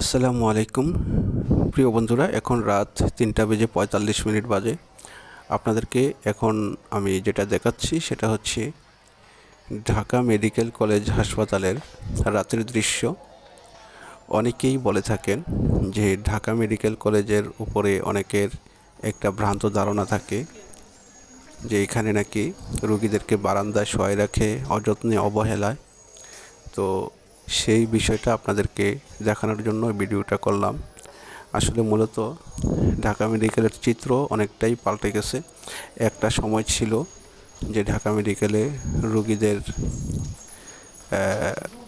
আসসালামু আলাইকুম। প্রিয় বন্ধুরা, এখন রাত তিনটা বেজে পঁয়তাল্লিশ মিনিট বাজে। আপনাদেরকে এখন আমি যেটা দেখাচ্ছি সেটা হচ্ছে ঢাকা মেডিকেল কলেজ হাসপাতালের রাতের দৃশ্য। অনেকেই বলে থাকেন যে ঢাকা মেডিকেল কলেজের উপরে অনেকের একটা ভ্রান্ত ধারণা থাকে যে এখানে নাকি রুগীদেরকে বারান্দায় শোয়াই রাখে, অযত্নে, অবহেলায়। তো সেই বিষয়টা আপনাদেরকে দেখানোর জন্য ভিডিওটা করলাম। আসলে মূলত ঢাকা মেডিকেলের চিত্র অনেকটাই পাল্টে গেছে। একটা সময় ছিল যে ঢাকা মেডিকেলে রুগীদের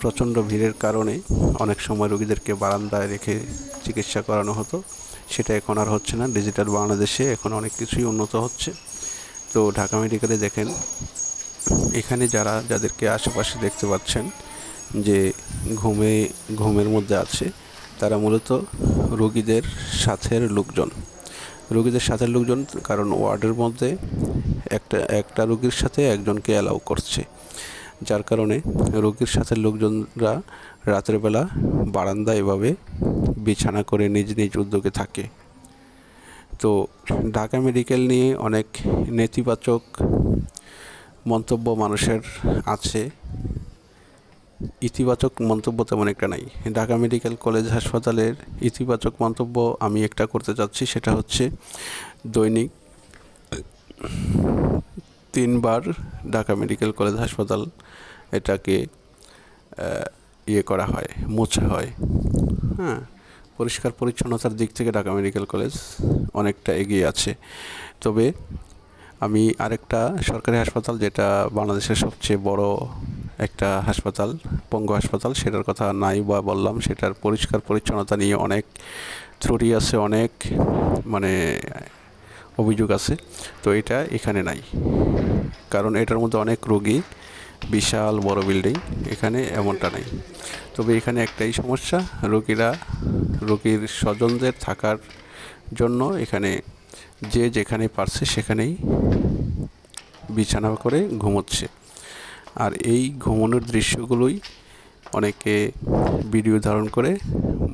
প্রচণ্ড ভিড়ের কারণে অনেক সময় রুগীদেরকে বারান্দায় রেখে চিকিৎসা করানো হতো। সেটা এখন আর হচ্ছে না। ডিজিটাল বাংলাদেশে এখন অনেক কিছুই উন্নত হচ্ছে। তো ঢাকা মেডিকেলে দেখেন, এখানে যারা, যাদেরকে আশেপাশে দেখতে পাচ্ছেন যে ঘুমে, ঘুমের মধ্যে আছে, তারা মূলত রোগীদের সাথের লোকজন। রোগীদের সাথের লোকজন কারণ ওয়ার্ডের মধ্যে একটা একটা রোগীর সাথে একজনকে অ্যালাউ করছে। যার কারণে রোগীর সাথে লোকজনরা রাতের বেলা বারান্দা এভাবে বিছানা করে নিজ নিজ উদ্যোগে থাকে। তো ঢাকা মেডিকেল নিয়ে অনেক নেতিবাচক মন্তব্য মানুষের আছে। ইতিবাচক মন্তব্য তেমন একটা নাই। ঢাকা মেডিকেল কলেজ হাসপাতালের ইতিবাচক মন্তব্য আমি একটা করতে চাচ্ছি সেটা হচ্ছে দৈনিক তিনবার ঢাকা মেডিকেল কলেজ হাসপাতাল এটাকে ইয়ে করা হয়, মোছা হয়। হ্যাঁ পরিষ্কার পরিচ্ছন্নতার দিক থেকে ঢাকা মেডিকেল কলেজ অনেকটা এগিয়ে আছে। তবে আমি আরেকটা সরকারি হাসপাতাল, যেটা বাংলাদেশের সবচেয়ে বড় একটা হাসপাতাল, পঙ্গু হাসপাতাল, সেটার কথা নাই বা বললাম, সেটার পরিষ্কার পরিচ্ছন্নতা নিয়ে অনেক ত্রুটি আছে, অনেক মানে অভিযোগ আছে। তো এটা এখানে নাই। কারণ এটার মধ্যে অনেক রোগী, বিশাল বড় বিল্ডিং, এখানে এমনটা নাই। তবে এখানে একটাই সমস্যা, রোগীরা, রোগীর স্বজনদের থাকার জন্য এখানে যে যেখানে পারছে সেখানেই বিছানা করে ঘুমোচ্ছে। আর এই ঘুমানোর দৃশ্যগুলোই অনেকে ভিডিও ধারণ করে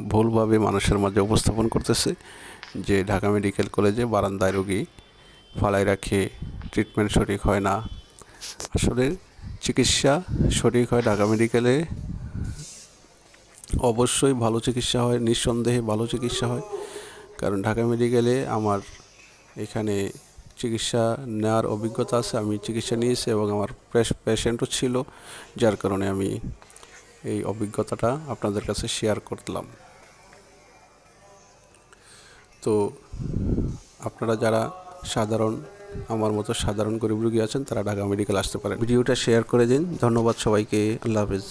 ভুলভাবে মানুষের মাঝে উপস্থাপন করতেছে যে ঢাকা মেডিকেল কলেজে বারান্দায় রোগী ফালাই রাখে ট্রিটমেন্ট সঠিক হয় না। আসলে চিকিৎসা সঠিক হয় ঢাকা মেডিকেলে, অবশ্যই ভালো চিকিৎসা হয়, নিঃসন্দেহে ভালো চিকিৎসা হয়। কারণ ঢাকা মেডিকেলে আমার এখানে চিকিৎসা নেওয়ার অভিজ্ঞতা আছে, আমি চিকিৎসা নিয়েছি এবং আমার পেশেন্টও ছিল, যার কারণে আমি এই অভিজ্ঞতাটা আপনাদের কাছে শেয়ার করলাম। তো আপনারা যারা সাধারণ, আমার মতো সাধারণ গরিব রুগী আছেন, তারা ঢাকা মেডিকেল আসতে পারেন। ভিডিওটা শেয়ার করে দিন। ধন্যবাদ সবাইকে। আল্লাহ হাফিজ।